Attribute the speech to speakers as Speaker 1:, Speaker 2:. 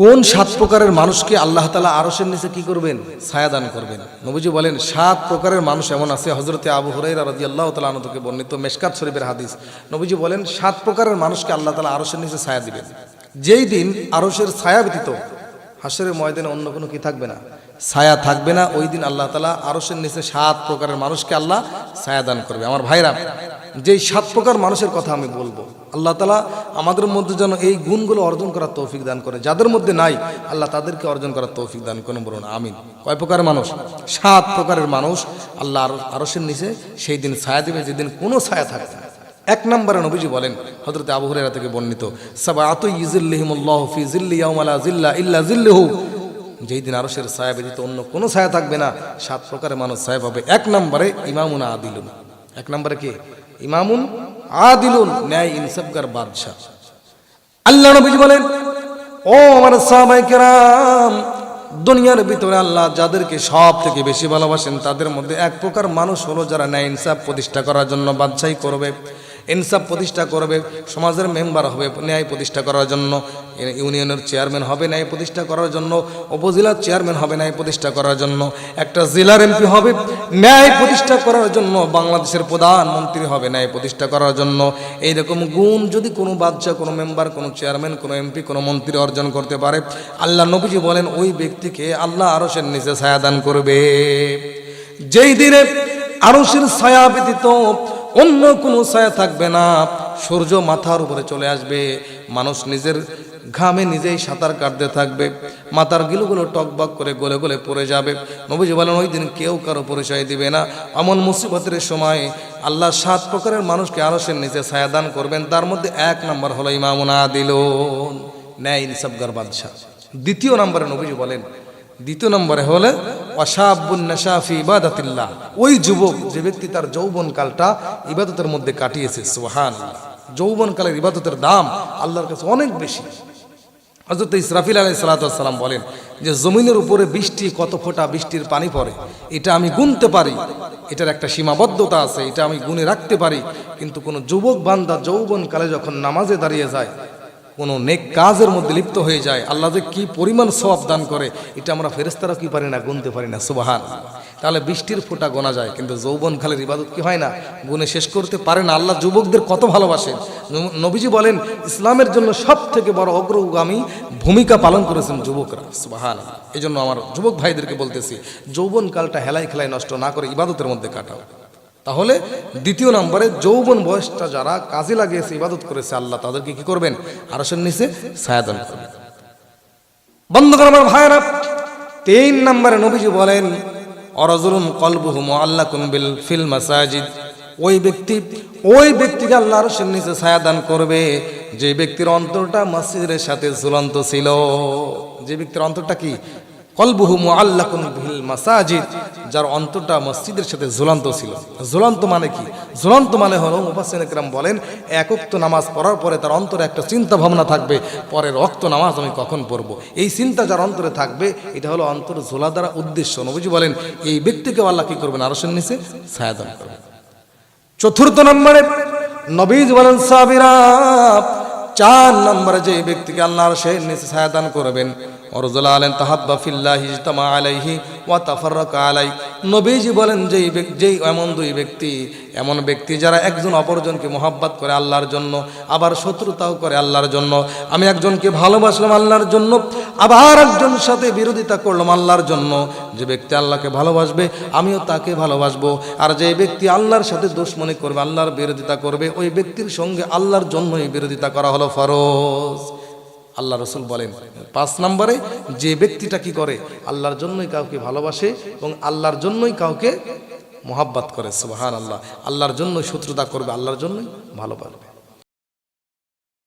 Speaker 1: কোন সাত প্রকারের মানুষকে আল্লাহ তালা আরসের নিচে কি করবেন? ছায়াদান করবেন। নবীজি বলেন, সাত প্রকারের মানুষ এমন আছে হজরতে আবু হরাইরা রাজি আল্লাহ তালা আনন্দকে বর্ণিত মেশকাত শরীফের হাদিস। নবীজি বলেন, সাত প্রকারের মানুষকে আল্লাহ তালা আরসের নিচে ছায়া দিবেন। যেই দিন আরসের ছায়া ব্যতীত হাসরের ময়দানে অন্য কোনো কি থাকবে না? ছায়া থাকবে না, ওই দিন আল্লাহ তালা আরসের নিচে সাত প্রকারের মানুষকে আল্লাহ ছায়া দান করবে। আমার ভাইরা যেই সাত প্রকার মানুষের কথা আমি বলব। আল্লাহ তালা আমাদের মধ্যে যেন এই গুণগুলো অর্জন করার তৌফিক দান করে। যাদের মধ্যে নাই, আল্লাহ তাদেরকে অর্জন করার তৌফিক দান করেন বলুন, আমিন। কয় প্রকারের মানুষ? সাত প্রকারের মানুষ আল্লাহ আরো- আরসের নিচে সেই দিন ছায়া দেবে, যেদিন কোনো ছায়া থাকবে এক নম্বরে নবীজি বলেন হজরত আবু হুরায়রা থেকে বর্ণিত সাবা আত ইজিল্লিহিমুল্লাহ ফি জিল্লি জিল্লা ইল্লা জিল্লিহু যেই দিন আরশের ছায়া ব্যতীত অন্য কোনো ছায়া থাকবে না। সাত প্রকারের মানুষ ছায়া পাবে। এক নম্বরে ইমামুনা আদিলুন। এক নম্বরে কি? ইমামুন আদিলুন, ন্যায় ইনসাফগার বাদশাহ। আল্লাহ নবীজি বলেন, ও আমার সাহাবাই কেরাম, দুনিয়ার ভিতরে আল্লাহ যাদেরকে সব থেকে বেশি ভালোবাসেন, তাদের মধ্যে এক প্রকার মানুষ হলো যারা ন্যায় ইনসাফ প্রতিষ্ঠা করার জন্য বাদশাহী করবে। ইনসাফ প্রতিষ্ঠা করবে, সমাজের মেম্বার হবে ন্যায় প্রতিষ্ঠা করার জন্য। ইউনিয়নের চেয়ারম্যান হবে ন্যায় প্রতিষ্ঠা করার জন্য। উপজেলার চেয়ারম্যান হবে ন্যায় প্রতিষ্ঠা করার জন্য। একটা জেলার এমপি হবে ন্যায় প্রতিষ্ঠা করার জন্য। বাংলাদেশের প্রধানমন্ত্রী হবে ন্যায় প্রতিষ্ঠা করার জন্য। এইরকম গুণ যদি কোনো বাচ্চা কোনো মেম্বার, কোনো চেয়ারম্যান, কোনো এমপি, কোনো মন্ত্রী অর্জন করতে পারে, আল্লাহ নবীজি বলেন, ওই ব্যক্তিকে আল্লাহ আরসের নিচে ছায়াদান করবে। যেই দিনে আরসের ছায়া ব্যতীত অন্য কোনো ছায়া থাকবে না। সূর্য মাথার উপরে চলে আসবে। মানুষ নিজের ঘামে নিজেই সাঁতার কাটতে থাকবে। মাথার গিলুগুলো টকবক করে গলে গলে পড়ে যাবে। নবীজি বলেন, ওই দিন কেউ কারও পরিচয় দিবে না। এমন মুসিবতের সময় আল্লাহ সাত প্রকারের মানুষকে আরসের নিচে ছায়াদান করবেন। তার মধ্যে এক নম্বর হলো ইমামুনা দিল ন্যায় ইনসাফগার বাদশাহ। দ্বিতীয় নম্বরে নবীজি বলেন, দ্বিতীয় নম্বরে হলে অসাবুন ইবাদাতিল্লাহ। ওই যুবক, যে ব্যক্তি তার যৌবন কালটা ইবাদতের মধ্যে কাটিয়েছে সুহান যৌবন কালের ইবাদতের দাম আল্লাহর কাছে অনেক বেশি। হজরত ইসরাফিল আলাই সালাতাম বলেন যে, জমিনের উপরে বৃষ্টি কত ফোঁটা বৃষ্টির পানি পড়ে? এটা আমি গুনতে পারি। এটার একটা সীমাবদ্ধতা আছে, এটা আমি গুনে রাখতে পারি। কিন্তু কোনো যুবক বান্দা যৌবন কালে যখন নামাজে দাঁড়িয়ে যায় কোনো নেক কাজের মধ্যে লিপ্ত হয়ে যায়, আল্লাহ যে কি পরিমাণ সওয়াব দান করে, এটা আমরা ফেরেস্তারা কি পারি না, গুনতে পারি না, সুবাহান। তাহলে বৃষ্টির ফোঁটা গোনা যায়, কিন্তু যৌবন খালের ইবাদত কি হয় না? গুনে শেষ করতে পারে না, আল্লাহ যুবকদের কত ভালোবাসেন। নবীজি বলেন, ইসলামের জন্য সব থেকে বড় অগ্রগামী ভূমিকা পালন করেছেন যুবকরা, সুবাহান। এই জন্য আমার যুবক ভাইদেরকে বলতেছি যৌবন কালটা হেলাই খেলায় নষ্ট না করে ইবাদতের মধ্যে কাটাও। তাহলে দ্বিতীয় নম্বরে যৌবন বয়সটা যারা কাজে লাগিয়েছে, ইবাদত করেছে, আল্লাহ তাদেরকে কি করবেন? আরসের নিচে ছায়াদান করবেন। বন্ধ কর আমার ভাইরা তিন নম্বরে নবীজি বলেন অরজরুন কলবুহু আল্লাহ কুনবিল ফিল মাসাজিদ। ওই ব্যক্তি, ওই ব্যক্তিকে আল্লাহ আরসের নিচে ছায়াদান করবে। যে ব্যক্তির অন্তরটা মসজিদের সাথে ঝুলন্ত ছিল, যে ব্যক্তির অন্তরটা কি? কলবুহু মুআল্লাকুন বিল মাসাজিদ, যার অন্তরটা মসজিদের সাথে ঝুলন্ত ছিল। ঝুলন্ত মানে কি? ঝুলন্ত মানে হলো মুফাসসির একরাম বলেন একক্ত নামাজ পড়ার পরে তার অন্তরে একটা চিন্তা ভাবনা থাকবে, পরের রক্ত নামাজ আমি কখন পড়ব? এই চিন্তা যার অন্তরে থাকবে, এটা হলো অন্তর ঝোলা দ্বারা উদ্দেশ্য। নবীজি বলেন, এই ব্যক্তিকে আল্লাহ কি করবেন? আরশের নিচে ছায়াদান করবেন। চতুর্থ নম্বরে নবীজ বলেন, সাবিরা চার নম্বরে যে ব্যক্তিকে আল্লাহর সে নিচে ছায়াদান করবেন, অরজুল আলেন তাহাব্বা ফিল্লাহি ইজতামা আলাইহি ওয়া তাফাররাকা আলাই নবীজি বলেন, যেই যেই এমন দুই ব্যক্তি, এমন ব্যক্তি যারা একজন অপরজনকে মোহাব্বত করে আল্লাহর জন্য, আবার শত্রুতাও করে আল্লাহর জন্য। আমি একজনকে ভালোবাসলাম আল্লাহর জন্য, আবার একজন সাথে বিরোধিতা করলাম আল্লাহর জন্য। যে ব্যক্তি আল্লাহকে ভালোবাসবে, আমিও তাকে ভালোবাসবো। আর যে ব্যক্তি আল্লাহর সাথে দুশ্মনী করবে, আল্লাহর বিরোধিতা করবে, ওই ব্যক্তির সঙ্গে আল্লাহর জন্যই বিরোধিতা করা হলো ফরজ। আল্লাহ রসুল বলেন, পাঁচ নম্বরে যে ব্যক্তিটা কি করে, আল্লাহর জন্যই কাউকে ভালোবাসে এবং আল্লাহর জন্যই কাউকে মোহাব্বাত করে সুবাহান আল্লাহ আল্লাহর জন্যই শত্রুতা করবে, আল্লাহর জন্যই ভালো পারবে।